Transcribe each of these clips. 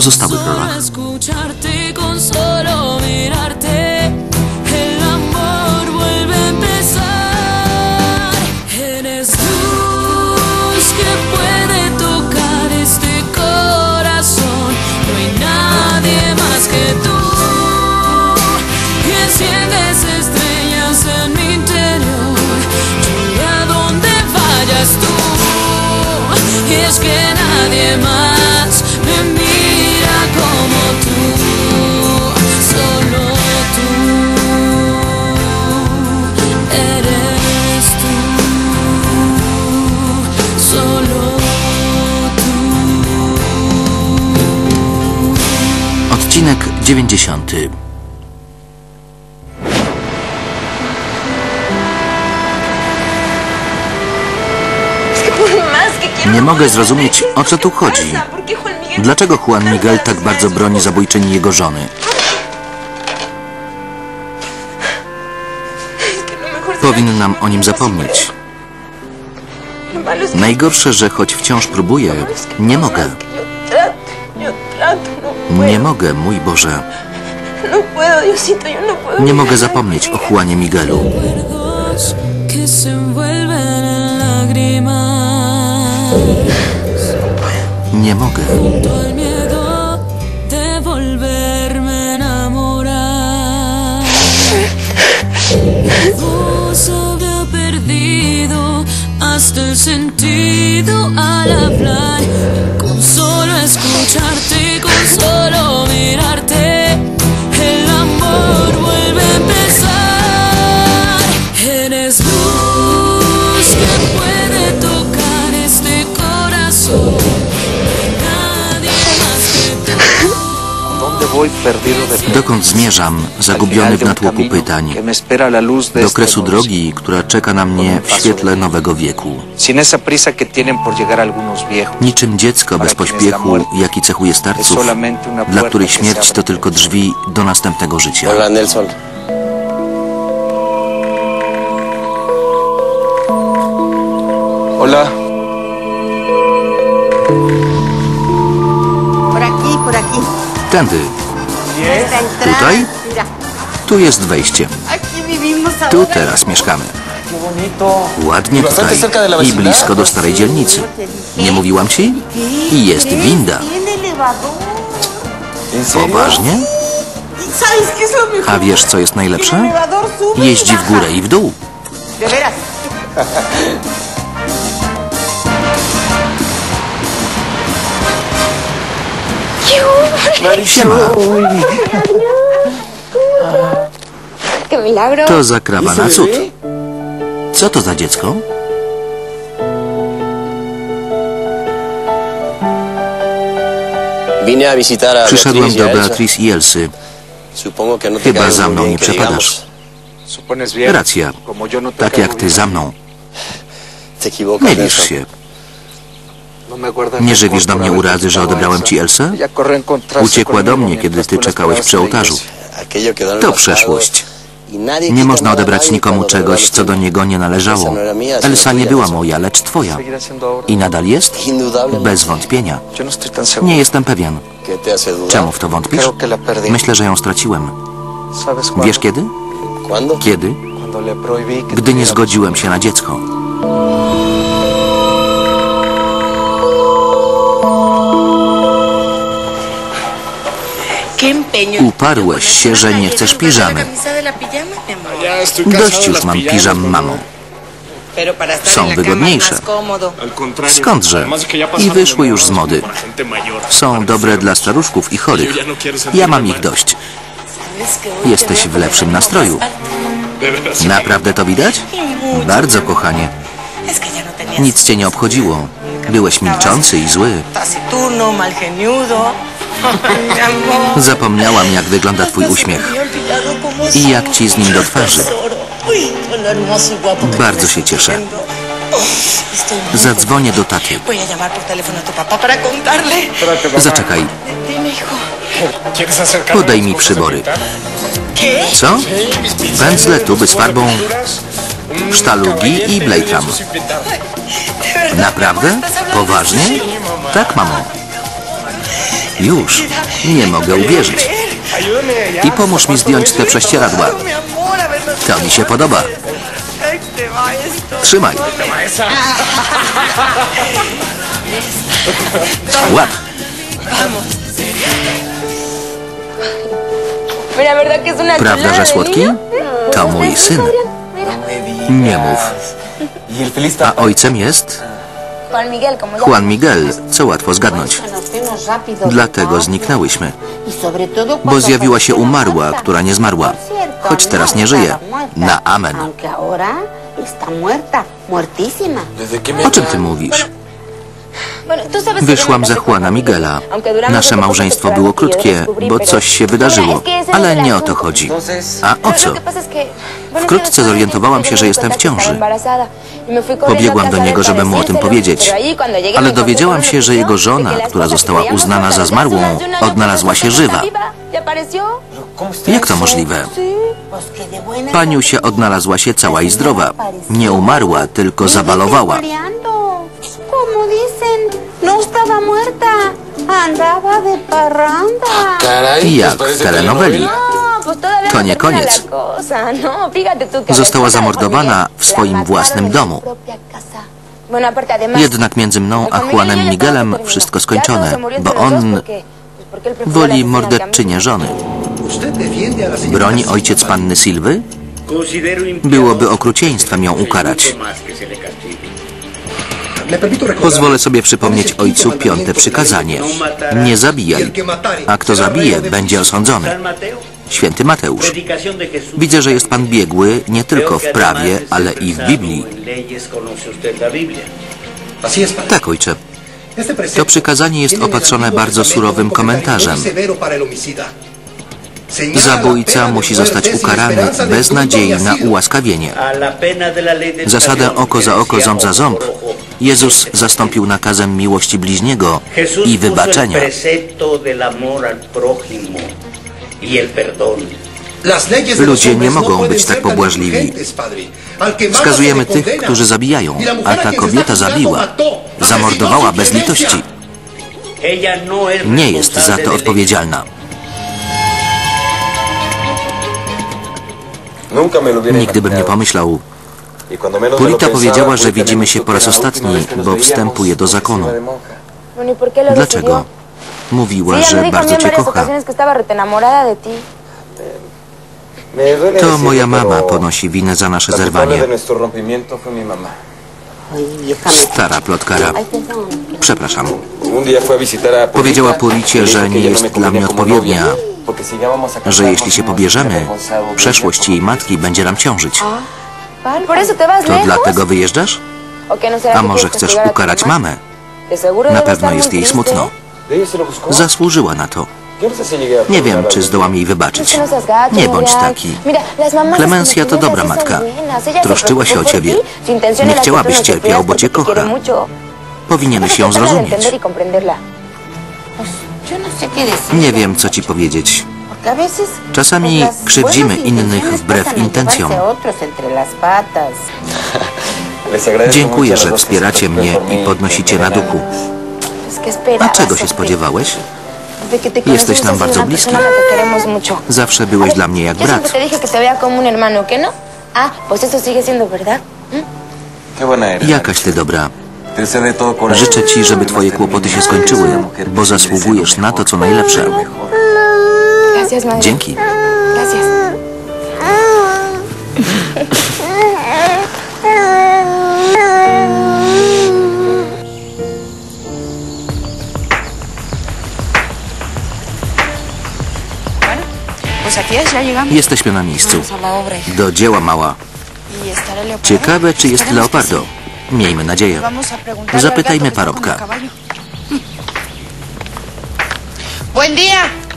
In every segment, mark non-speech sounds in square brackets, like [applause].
Solo escucharte con solo mirarte, el amor vuelve a empezar. Eres luz, que puede tocar este corazón? No hay nadie más que tú. Y enciendes estrellas en mi interior. Y a dónde vayas tú? Es que nadie más. 90. Nie mogę zrozumieć, o co tu chodzi. Dlaczego Juan Miguel tak bardzo broni zabójczyni jego żony? Powinnam o nim zapomnieć. Najgorsze, że choć wciąż próbuję, nie mogę. Nie mogę, mój Boże. Nie mogę zapomnieć o Juanie Miguelu. Nie mogę. Perdido hasta el sentido al hablar. Eres luz que puede tocar este corazón. Nadie más que tú. ¿Dónde voy perdido de Dokąd zmierzam, zagubiony w natłoku pytań? Do kresu drogi, która czeka na mnie w świetle nowego wieku. Niczym dziecko bez pośpiechu, jaki cechuje starców, dla których śmierć to tylko drzwi do następnego życia. Hola Por aquí, por aquí. Tędy. ¿Tutaj? Tu jest wejście. aquí vivimos ahora. Tu teraz mieszkamy. Ładnie tutaj i blisko do starej dzielnicy. Nie mówiłam ci? I jest winda. Poważnie? ¿Y? A wiesz co jest najlepsze? y Jeździ w górę i w dół. [laughs] De veras. Siema. ¡Qué milagro! To zakrawa na cud. Co to za dziecko? Vine a visitar a Przyszedłem y do. Beatriz i Elsy. No te Chyba caen za muy mną nie przepadasz. Racja. No Tak jak ty za mną. Mylisz się. Nie żywisz do mnie urazy, że odebrałem ci Elsę? Uciekła do mnie, kiedy ty czekałeś przy ołtarzu. To przeszłość. Nie można odebrać nikomu czegoś, co do niego nie należało. Elsa nie była moja, lecz twoja. I nadal jest? Bez wątpienia. Nie jestem pewien. Czemu w to wątpisz? Myślę, że ją straciłem. Wiesz kiedy? Kiedy? Gdy nie zgodziłem się na dziecko. Uparłeś się, że nie chcesz piżamy. Dość już mam piżam, mamo. Para estar Są wygodniejsze. Skądże? I wyszły już z mody. Są dobre dla staruszków i chorych. Ja mam ich dość. Jesteś w lepszym nastroju. Naprawdę to widać? Bardzo, kochanie. No Nic cię nie obchodziło. Byłeś milczący i zły. Zapomniałam, jak wygląda twój uśmiech. I jak ci z nim do twarzy. Bardzo się cieszę. Zadzwonię do taty. Zaczekaj, podaj mi przybory. Co? Pędzle, tuby z farbą, sztalugi i blejtram. Naprawdę? Poważnie? Tak, mamo. Już. Nie mogę uwierzyć. I pomóż mi zdjąć te prześcieradła. To mi się podoba. Trzymaj. Łap. Mira, ¿verdad que es una Prawda, że słodki? To mój syn. Nie mów. A ojcem jest Juan Miguel, co łatwo zgadnąć. Dlatego zniknęłyśmy. Bo zjawiła się umarła, która nie zmarła. Choć teraz nie żyje. Na amen. O czym ty mówisz? Wyszłam me za Juana Juan Miguela. Nasze małżeństwo było krótkie, bo coś się wydarzyło. Ale nie o to chodzi. A o co? Wkrótce sí, zorientowałam się, że jestem w ciąży. y Pobiegłam do niego, żeby mu o tym powiedzieć. Ale dowiedziałam się, że jego żona, która została uznana za zmarłą, odnalazła się żywa. está viva. ¿Ya apareció? ¿cómo está Jak to możliwe? Paniusia odnalazła się cała i zdrowa. Nie umarła, tylko zabalowała. No estaba muerta, andaba de parranda. Caray, Jak pues w parece telenovela. No, pues todavía To no nie termina koniec. la cosa, no, fíjate tú que Została zamordowana w swoim mataron własnym en su domu. propia casa. Bueno, aparte, además, Jednak między mną a Juanem Miguelem wszystko skończone, bo on woli morderczynię żony. Broni ojciec panny Silwy? Byłoby okrucieństwem ją ukarać. Pozwolę sobie przypomnieć ojcu piąte przykazanie. Nie zabijaj, a kto zabije, będzie osądzony. Święty Mateusz. Widzę, że jest pan biegły nie tylko w prawie, ale i w Biblii. Tak, ojcze. To przykazanie jest opatrzone bardzo surowym komentarzem. Zabójca musi zostać ukarany bez nadziei na ułaskawienie. Zasadę oko za oko, ząb za ząb Jezus zastąpił nakazem miłości bliźniego i wybaczenia. Los Ludzie nie no mogą być tak pobłażliwi. Wskazujemy tych, którzy zabijają, Y a ta kobieta zabiła. Zamordowała bez litości. Nie Nie jest za to odpowiedzialna. Nigdy bym nie pomyślał. Y Purita powiedziała, że widzimy się po raz ostatni, nos bo wstępuje do zakonu. ¿y Dlaczego? Mówiła, że bardzo cię kocha. To moja mama ponosi winę za nasze zerwanie. Stara plotkara. Przepraszam. Powiedziała y Puricie, dijo że nie no jest dla mnie odpowiednia, że jeśli się no pobierzemy, przeszłość jej matki będzie nam ciążyć. ¿Por eso te vas To dlatego wyjeżdżasz? ¿O qué no A może chcesz ukarać mamę? Na pewno jest jej smutno. Zasłużyła na to. Nie wiem, czy zdołam jej wybaczyć. no Nie bądź taki. Clemencia to dobra matka. Troszczyła się o ciebie. Nie chciałabyś cierpiał, bo cię kocha. Powinieneś ją zrozumieć. y no. Nie wiem, co ci powiedzieć. Czasami krzywdzimy innych wbrew intencjom. [laughs] Dziękuję, że wspieracie mnie i podnosicie na duchu. A czego się spodziewałeś? Jesteś nam bardzo bliski. Zawsze byłeś dla mnie jak brat. te dije que te veía como un hermano, ¿qué no? Ah. Jakaś ty dobra. Życzę ci, żeby twoje kłopoty się skończyły, bo zasługujesz na to, co najlepsze. Gracias, madre. Dzięki. Gracias. Jesteśmy na miejscu. Do dzieła mała. Y. Ciekawe, czy jest leopardo. Miejmy nadzieję. Zapytajmy parobka. Buen día.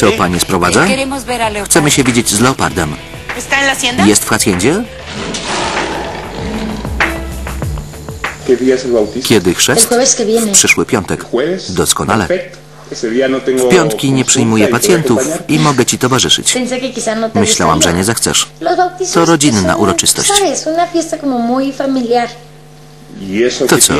Co pani sprowadza? Leopardo. Chcemy się widzieć z leopardem. Jest w haciendzie? Kiedy chrzest? W przyszły piątek. Doskonale. No W piątki nie przyjmuję y puedo pacjentów i mogę ci towarzyszyć. No Myślałam, że nie zechcesz. To rodzinna uroczystość. ¿Y To co?